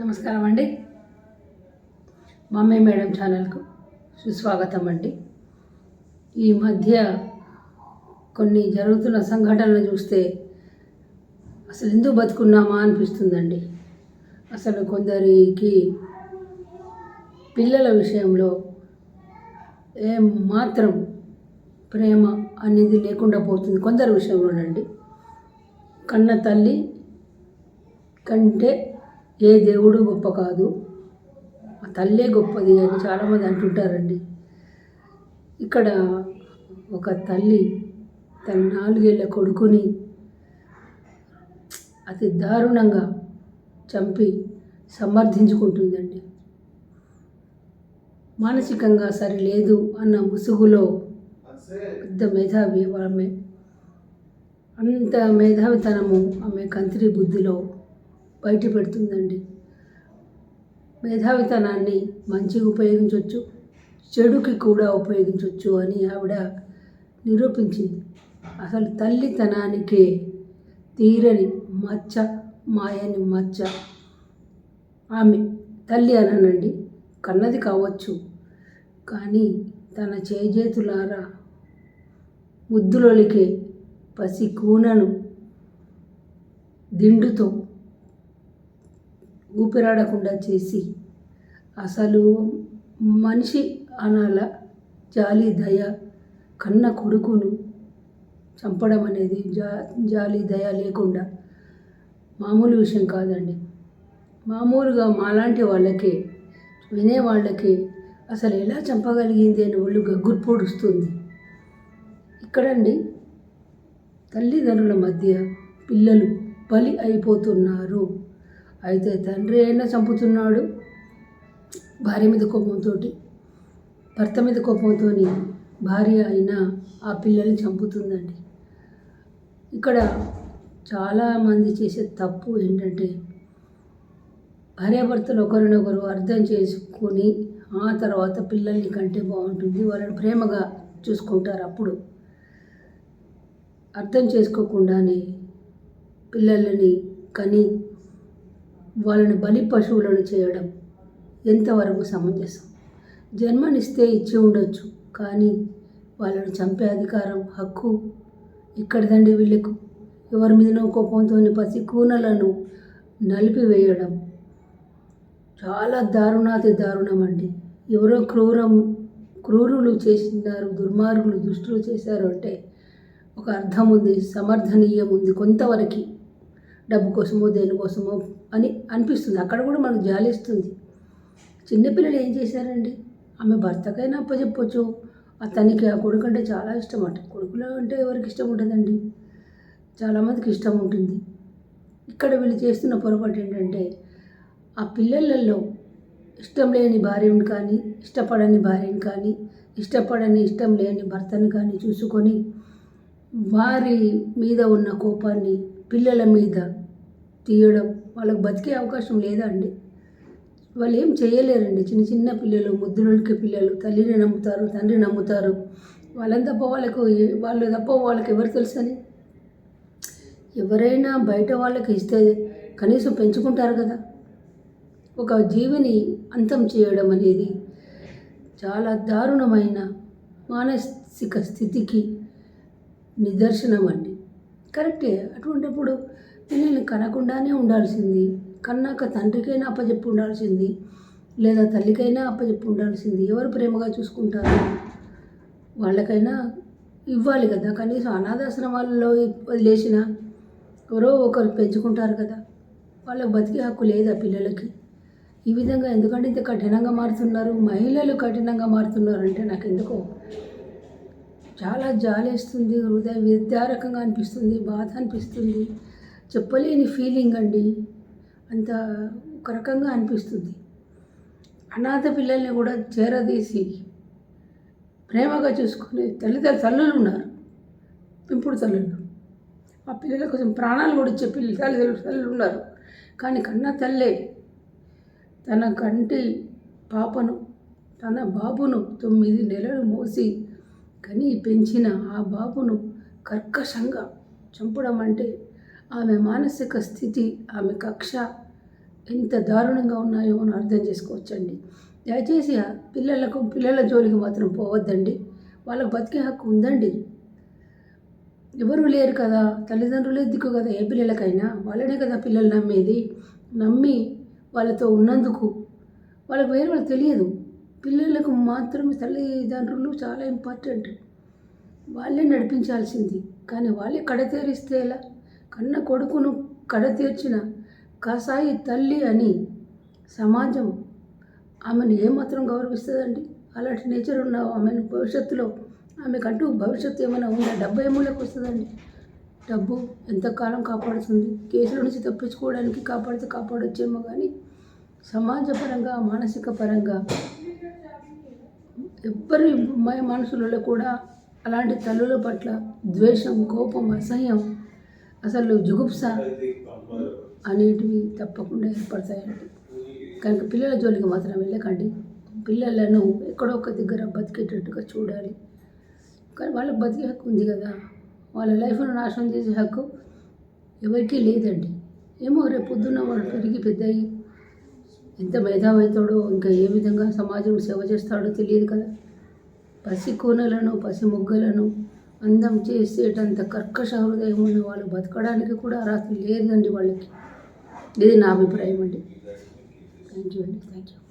నమస్కారం అండి. Mummy madam ఛానల్కు సుస్వాగతం అండి. ఈ మధ్య కొన్ని జరుగుతున్న సంఘటనలు చూస్తే అసలు ఎందుకు బతుకున్నామా అనిపిస్తుందండి. అసలు కొందరికి పిల్లల విషయంలో ఏం మాత్రం ప్రేమ అనేది లేకుండా పోతుంది కొందరి విషయంలోనండి. కన్న తల్లి కంటే ఏ దేవుడు గొప్ప కాదు. ఆ తల్లే గొప్పది అని చాలామంది అంటుంటారండి. ఇక్కడ ఒక తల్లి తన నాలుగేళ్ళ కొడుకుని అతి దారుణంగా చంపి సమర్థించుకుంటుందండి. మానసికంగా సరి లేదు అన్న ముసుగులో పెద్ద మేధావి ఆమె. అంత మేధావితనము ఆమె కంత్రి బుద్ధిలో బయట పెడుతుందండి మేధావితనాన్ని మంచిగా ఉపయోగించవచ్చు చెడుకి కూడా ఉపయోగించవచ్చు అని ఆవిడ నిరూపించింది. అసలు తల్లితనానికే తీరని మచ్చ మాయని మచ్చ. ఆమె తల్లి అననండి కన్నది కావచ్చు. కానీ తన చేజేతులారా ముద్దులొలికే పసి కూనను దిండుతో ఊపిరాడకుండా చేసి అసలు మనిషి అనాల జాలి దయ కన్న కొడుకును చంపడం అనేది జా జాలి దయ లేకుండా మామూలు విషయం కాదండి. మామూలుగా మాలాంటి వాళ్ళకే వినే వాళ్ళకి అసలు ఎలా చంపగలిగింది అని ఒళ్ళు గగ్గురు పొడుస్తుంది. ఇక్కడండి తల్లిదండ్రుల మధ్య పిల్లలు బలి అయిపోతున్నారు. అయితే తండ్రి అయినా చంపుతున్నాడు. భార్య మీద కోపంతో భర్త మీద కోపంతో భార్య అయినా ఆ పిల్లల్ని చంపుతుందండి. ఇక్కడ చాలామంది చేసే తప్పు ఏంటంటే భార్యాభర్తలు ఒకరినొకరు అర్థం చేసుకొని ఆ తర్వాత పిల్లల్ని కంటే బాగుంటుంది వాళ్ళని ప్రేమగా చూసుకుంటారు అప్పుడు. అర్థం చేసుకోకుండానే పిల్లలని కని వాళ్ళని బలి పశువులను చేయడం ఎంతవరకు సమంజసం? జన్మనిస్తే ఇచ్చి ఉండొచ్చు కానీ వాళ్ళని చంపే అధికారం హక్కు ఎక్కడిదండి వీళ్ళకు? ఎవరి మీదనో కోపంతో పసి కూనలను నలిపివేయడం చాలా దారుణాతి దారుణం అండి ఎవరో క్రూరం క్రూరులు చేసినారు దుర్మార్గులు దుష్టులు చేశారు అంటే ఒక అర్థం ఉంది సమర్థనీయం ఉంది కొంతవరకు. డబ్బు కోసమో దేనికోసమో అని అనిపిస్తుంది. అక్కడ కూడా మనకు జాలిస్తుంది. చిన్నపిల్లలు ఏం చేశారండి? ఆమె భర్తకైనా అప్పచెప్పొచ్చు అతనికి ఆ కొడుకు అంటే చాలా ఇష్టం అంట. కొడుకులో అంటే ఎవరికి ఇష్టం ఉంటుందండి చాలామందికి ఇష్టం ఉంటుంది. ఇక్కడ వీళ్ళు చేస్తున్న పొరపాటు ఏంటంటే ఆ పిల్లలలో ఇష్టం లేని భార్యను కానీ ఇష్టపడని భార్యను కానీ ఇష్టపడని ఇష్టం లేని భర్తను కానీ చూసుకొని వారి మీద ఉన్న కోపాన్ని పిల్లల మీద తీయడం వాళ్ళకి బతికే అవకాశం లేదా అండి వాళ్ళు ఏం చేయలేరండి. చిన్న చిన్న పిల్లలు ముద్దులకి పిల్లలు తల్లిని నమ్ముతారు తండ్రి నమ్ముతారు. వాళ్ళని తప్ప వాళ్ళకు వాళ్ళు తప్ప వాళ్ళకి ఎవరు తెలుసని? ఎవరైనా బయట వాళ్ళకి ఇస్తే కనీసం పెంచుకుంటారు కదా. ఒక జీవిని అంతం చేయడం అనేది చాలా దారుణమైన మానసిక స్థితికి నిదర్శనం అండి కరెక్టే. అటువంటిప్పుడు పిల్లల్ని కనకుండానే ఉండాల్సింది. కన్నాక తండ్రికైనా అప్పచెప్పు ఉండాల్సింది లేదా తల్లికైనా అప్పచెప్పు ఉండాల్సింది ఎవరు ప్రేమగా చూసుకుంటారు? వాళ్ళకైనా ఇవ్వాలి కదా. కనీసం అనాథాశ్రమాలలో వదిలేసిన ఎవరో ఒకరు పెంచుకుంటారు కదా. వాళ్ళకి బతికే హక్కు లేదా పిల్లలకి? ఈ విధంగా ఎందుకంటే ఇంత కఠినంగా మారుతున్నారు? మహిళలు కఠినంగా మారుతున్నారు అంటే నాకు ఎందుకో చాలా జాలేస్తుంది హృదయ విద్యారకంగా అనిపిస్తుంది బాధ అనిపిస్తుంది చెప్పలేని ఫీలింగ్ అండి. అంత ఒక రకంగా అనిపిస్తుంది. అనాథ పిల్లల్ని కూడా చేరదీసి ప్రేమగా చూసుకునే తల్లిదండ్రులు తల్లులు ఉన్నారు. పెంపుడు తల్లులు. ఆ పిల్లల కోసం ప్రాణాలు కూడా ఇచ్చే పిల్లలు తల్లిదండ్రులు తల్లులు ఉన్నారు. కానీ కన్న తల్లే తన కంటి పాపను తన బాబును తొమ్మిది నెలలు మోసి కని పెంచిన ఆ బాబును కర్కశంగా చంపడం అంటే ఆమె మానసిక స్థితి ఆమె కక్ష ఎంత దారుణంగా ఉన్నాయో అని అర్థం చేసుకోవచ్చండి. దయచేసి ఆ పిల్లలకు పిల్లల జోలికి మాత్రం పోవద్దండి. వాళ్ళకు బతికే హక్కు ఉందండి. ఎవరు లేరు కదా. తల్లిదండ్రులే దిక్కు కదా ఏ పిల్లలకైనా. వాళ్ళనే కదా పిల్లలు నమ్మేది. నమ్మి వాళ్ళతో ఉన్నందుకు వాళ్ళకి వేరే వాళ్ళకి తెలియదు. పిల్లలకు మాత్రమే తల్లిదండ్రులు చాలా ఇంపార్టెంట్ వాళ్ళే నడిపించాల్సింది. కానీ వాళ్ళే కడతేరిస్తే ఎలా? కన్న కొడుకును కడతీర్చిన కసాయి తల్లి అని సమాజం ఆమెను ఏమాత్రం గౌరవిస్తుందండి? అలాంటి నేచర్ ఉన్న ఆమెను భవిష్యత్తులో ఆమెకంటూ భవిష్యత్తు ఏమైనా ఉందా? డబ్బు ఏమూలకు వస్తుందండి? డబ్బు ఎంతకాలం కాపాడుతుంది? కేసుల నుంచి తప్పించుకోవడానికి కాపాడితే కాపాడొచ్చేమో కానీ సమాజపరంగా మానసిక పరంగా ఎవ్వరి మన మనసులలో కూడా అలాంటి తల్లుల పట్ల ద్వేషం కోపం అసహ్యం అసలు జుగుప్స అనేటివి తప్పకుండా ఏర్పడతాయండి. కనుక పిల్లల జోలికి మాత్రం వెళ్ళకండి. పిల్లలను ఎక్కడో ఒక దగ్గర బతికేటట్టుగా చూడాలి. కానీ వాళ్ళకి బతికే హక్కు ఉంది కదా. వాళ్ళ లైఫ్ను నాశనం చేసే హక్కు ఎవరికీ లేదండి. ఏమో రేపు పొద్దున్న వాడు పెరిగి పెద్దయి ఎంత మేధావైతాడో ఇంకా ఏ విధంగా సమాజం సేవ చేస్తాడో తెలియదు కదా. పసి కూనలను పసి ముగ్గలను అందం చేసేటంత కర్కశ హృదయం ఉన్న వాళ్ళు బతకడానికి కూడా అర్హత లేదండి వాళ్ళకి. ఇది నా అభిప్రాయం అండి. థ్యాంక్ యూ అండి. Thank you